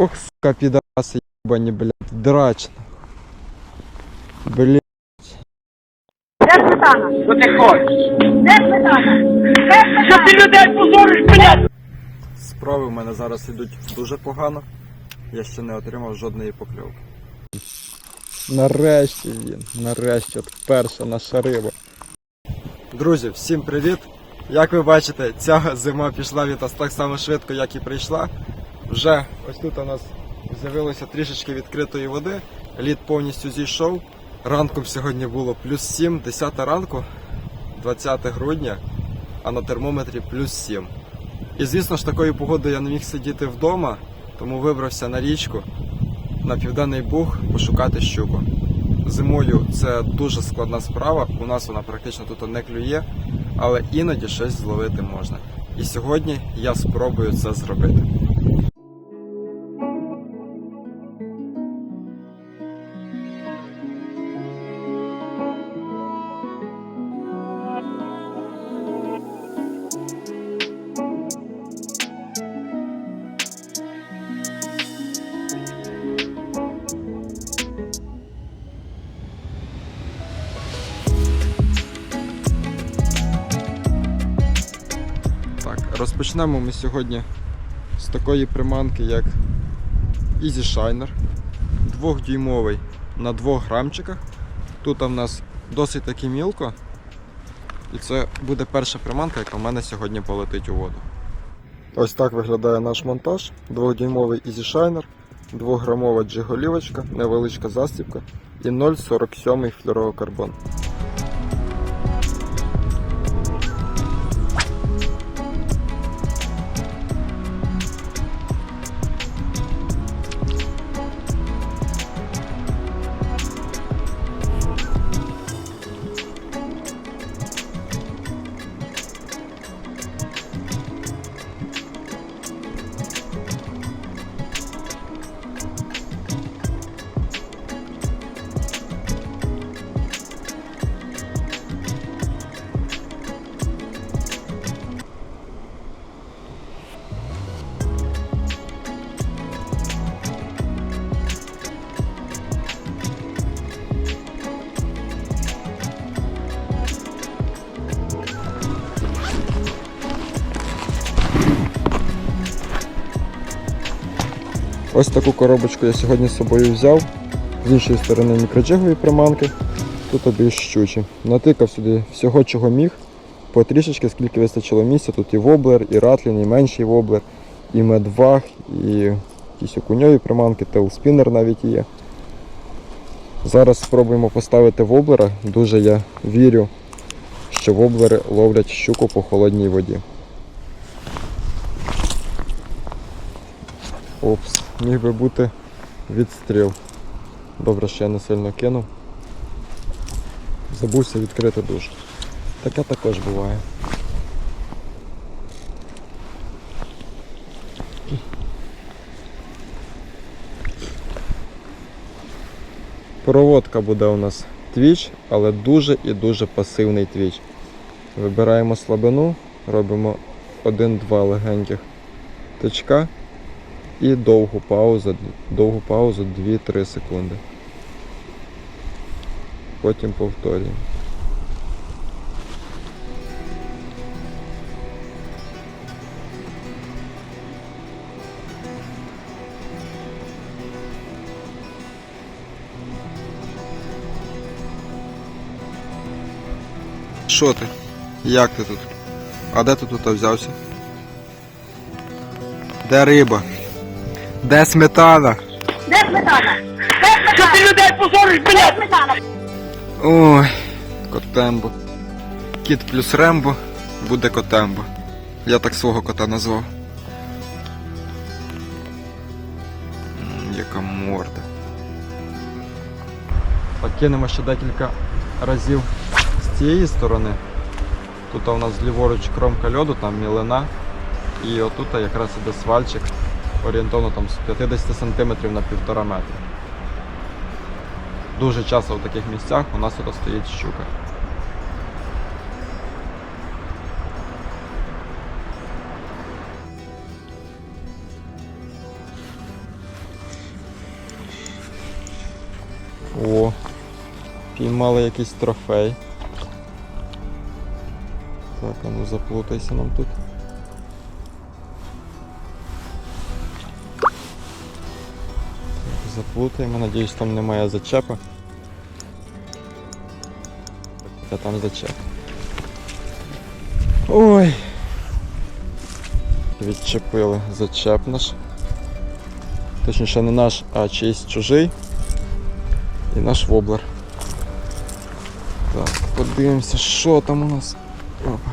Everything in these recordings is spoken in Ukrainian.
Ох, сука, підараси ебані, блядь, драчно. Блядь. Де сметана? Що ти хочеш? Де сметана? Де Що ти людей позориш, блядь? Справи в мене зараз йдуть дуже погано. Я ще не отримав жодної покльовки. Нарешті він, нарешті, от перша наша риба. Друзі, всім привіт! Як ви бачите, ця зима пішла від нас так само швидко, як і прийшла. Вже ось тут у нас з'явилося трішечки відкритої води, лід повністю зійшов. Ранком сьогодні було плюс 7, 10 ранку, 20 грудня, а на термометрі плюс 7. І звісно ж такою погодою я не міг сидіти вдома, тому вибрався на річку на Південний Буг пошукати щуку. Зимою це дуже складна справа. У нас вона практично тут не клює, але іноді щось зловити можна. І сьогодні я спробую це зробити. Розпочнемо ми сьогодні з такої приманки, як Easy Shiner. Двохдюймовий на 2 грамчиках. Тут в нас досить таки мілко. І це буде перша приманка, яка в мене сьогодні полетить у воду. Ось так виглядає наш монтаж. Двохдюймовий Easy Shiner, 2-грамова джиголівочка, невеличка застібка і 0,47 флюорокарбон. Ось таку коробочку я сьогодні з собою взяв. З іншої сторони мікроджигові приманки. Тут більш щучі. Натикав сюди всього, чого міг. Потрішечки, скільки вистачило місця. Тут і воблер, і ратлін, і менший воблер, і медваг, і якісь окуньові приманки, тейлспінер навіть є. Зараз спробуємо поставити воблера. Дуже я вірю, що воблери ловлять щуку по холодній воді. Опс, міг би бути відстріл. Добре, що я не сильно кинув. Забувся відкрити душ. Таке також буває. Проводка буде у нас твіч, але дуже і дуже пасивний твіч. Вибираємо слабину, робимо 1-2 легеньких тичка і довгу паузу, довгу паузу 2-3 секунди. Потім повторюємо. Що ти? Як ти тут? А де ти тут взявся? Де риба? Де сметана? Де сметана? Де Що ти людей позориш, Де сметана? Ой, котембо. Кіт плюс Рембо буде котембо. Я так свого кота назвав. Яка морда. Покинемо ще декілька разів з цієї сторони. Тут у нас ліворуч кромка льоду, там мілина. І отут якраз іде свальчик орієнтовно там з 50 сантиметрів на півтора метра. Дуже часто в таких місцях у нас тут стоїть щука. О, піймали якийсь трофей. Так, а ну заплутайся нам тут. Заплутаємо, надіюсь, там немає зачепа. Та там зачеп. Ой. Відчепили зачеп наш. Точніше не наш, а чийсь чужий. І наш воблер. Так, подивимося, що там у нас. Опа.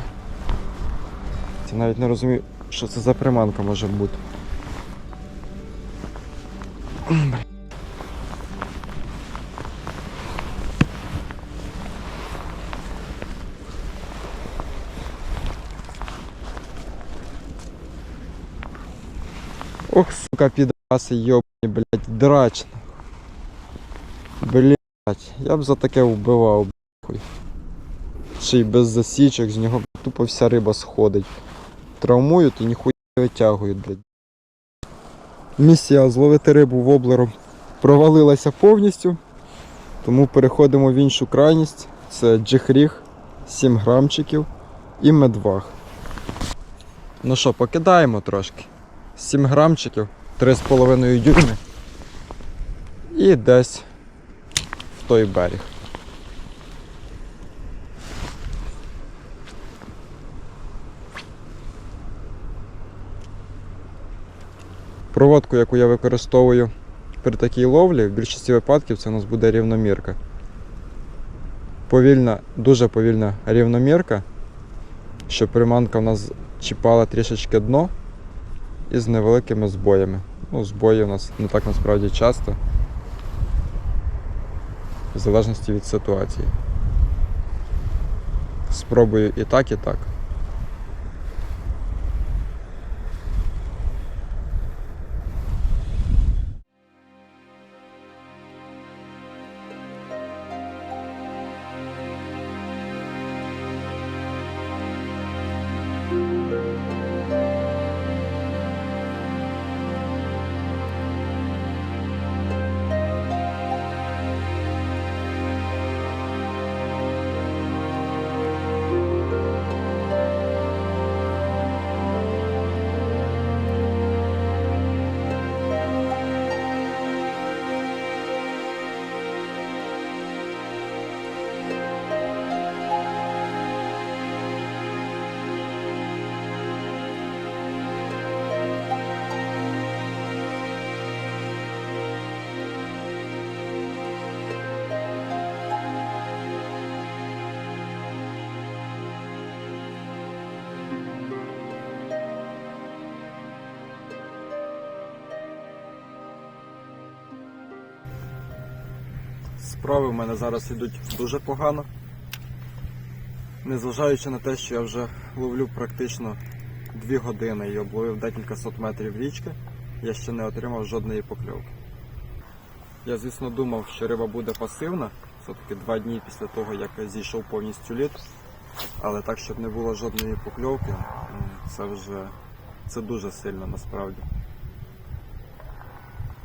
Я навіть не розумію, що це за приманка може бути. Ох, сука, підраси, йобані, блядь, драчно. Блядь, я б за таке вбивав, блядь. Ще й без засічок, з нього тупо вся риба сходить. Травмують і ніхуя не витягують, блядь. Місія зловити рибу воблером провалилася повністю. Тому переходимо в іншу крайність. Це джихріг, 7 грамчиків і медваг. Ну що, покидаємо трошки. 7 грамчиків, 3,5 дюйми. І десь в той берег. Проводку, яку я використовую при такій ловлі, в більшості випадків це у нас буде рівномірка. Повільна, дуже повільна рівномірка, щоб приманка у нас чіпала трішечки дно і з невеликими збоями. Ну, збої у нас не так насправді часто, в залежності від ситуації. Спробую і так, і так. Справи в мене зараз йдуть дуже погано. Незважаючи на те, що я вже ловлю практично 2 години і обловив декілька сот метрів річки, я ще не отримав жодної покльовки. Я, звісно, думав, що риба буде пасивна, все-таки два дні після того, як зійшов повністю лід. Але так, щоб не було жодної покльовки, це вже це дуже сильно насправді.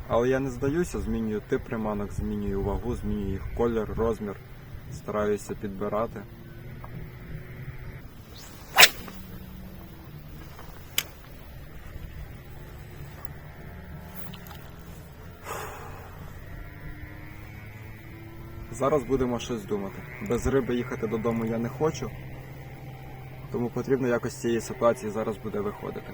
Але я не здаюся, змінюю тип приманок, змінюю вагу, змінюю їх колір, розмір, стараюся підбирати. Зараз будемо щось думати. Без риби їхати додому я не хочу, тому потрібно якось з цієї ситуації зараз буде виходити.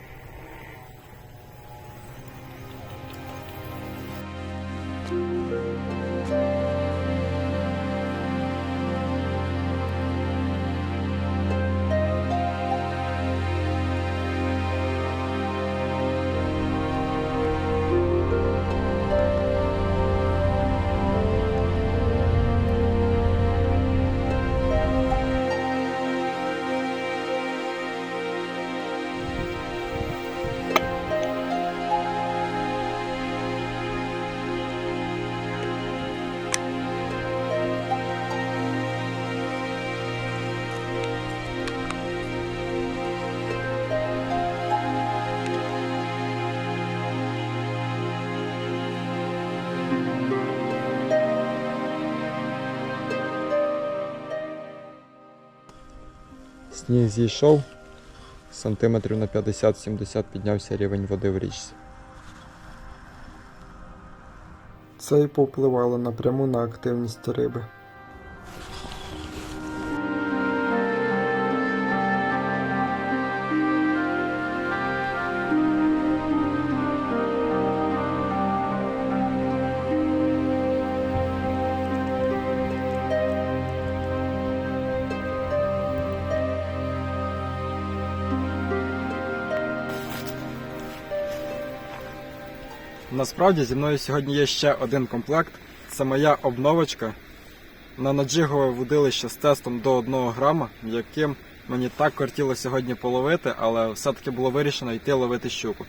Сніг зійшов, сантиметрів на 50-70 піднявся рівень води в річці. Це і повпливало напряму на активність риби. Насправді зі мною сьогодні є ще один комплект. Це моя обновочка на наджигове вудилище з тестом до 1 грама, яким мені так кортіло сьогодні половити, але все-таки було вирішено йти ловити щуку.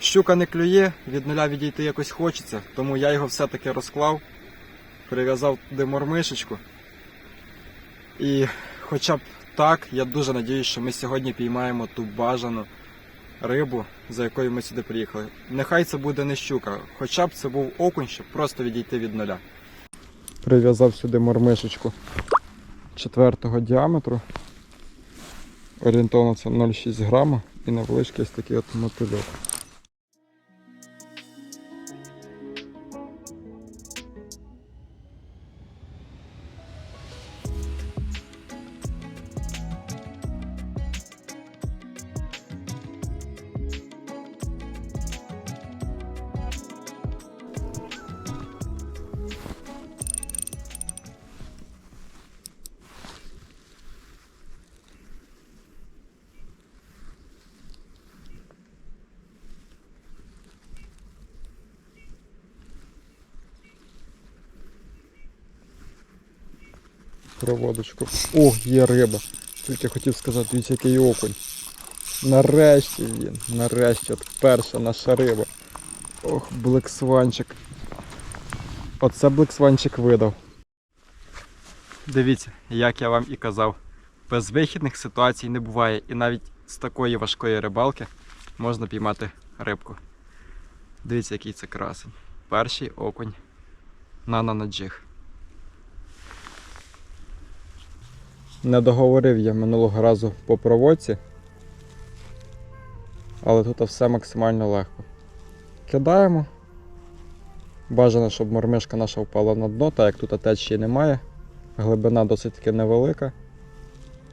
Щука не клює, від нуля відійти якось хочеться, тому я його все-таки розклав, прив'язав туди мормишечку. І хоча б так, я дуже надіюсь, що ми сьогодні піймаємо ту бажану рибу, за якою ми сюди приїхали. Нехай це буде не щука, хоча б це був окунь, щоб просто відійти від нуля. Прив'язав сюди мормишечку четвертого діаметру. Орієнтовно це 0,6 грама і невеличкий ось такий от мотильок. Проводочку. О, є риба. Тільки хотів сказати, дивіться, який окунь. Нарешті він, нарешті, от перша наша риба. Ох, блексванчик. Оце блексванчик видав. Дивіться, як я вам і казав, безвихідних ситуацій не буває, і навіть з такої важкої рибалки можна піймати рибку. Дивіться, який це красень. Перший окунь на нанаджиг. Не договорив я минулого разу по проводці, але тут все максимально легко. Кидаємо. Бажано, щоб мормишка наша впала на дно, так як тут течії немає. Глибина досить таки невелика.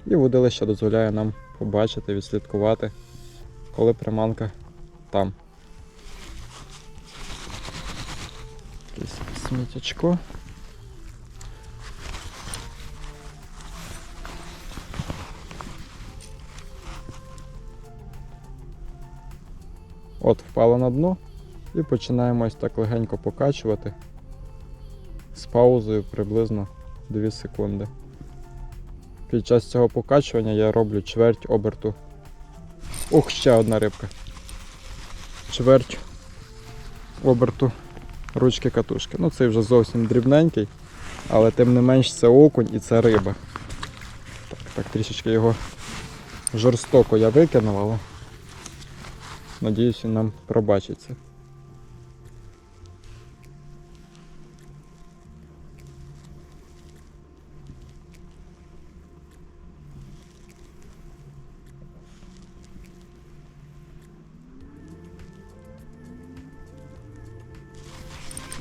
І водилище дозволяє нам побачити, відслідкувати, коли приманка там. Якесь сміттячко. От, впала на дно і починаємо ось так легенько покачувати з паузою приблизно 2 секунди. Під час цього покачування я роблю чверть оберту. Ох, ще одна рибка. Чверть оберту ручки катушки. Ну цей вже зовсім дрібненький, але тим не менш це окунь і це риба. Так, так трішечки його жорстоко я викинув, але Надіюсь, нам пробачиться.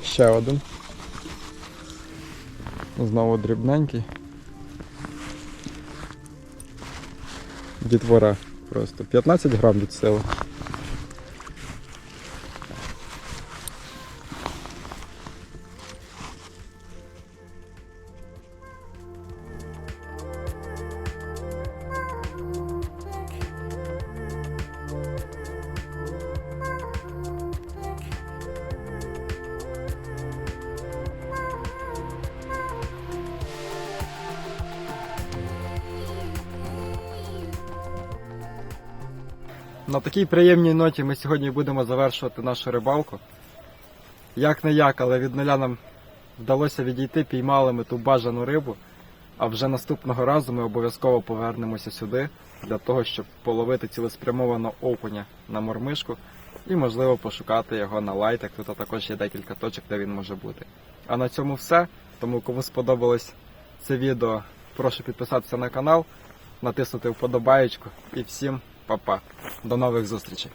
Ще один. Знову дрібненький. Дітвора просто 15 грам від сили. На такій приємній ноті ми сьогодні будемо завершувати нашу рибалку. Як не як, але від нуля нам вдалося відійти, піймали ми ту бажану рибу. А вже наступного разу ми обов'язково повернемося сюди для того, щоб половити цілеспрямовано окуня на мормишку і, можливо, пошукати його на лайтах. Тут також є декілька точок, де він може бути. А на цьому все. Тому кому сподобалось це відео, прошу підписатися на канал, натиснути вподобаєчку і всім па-па. До нових зустрічей.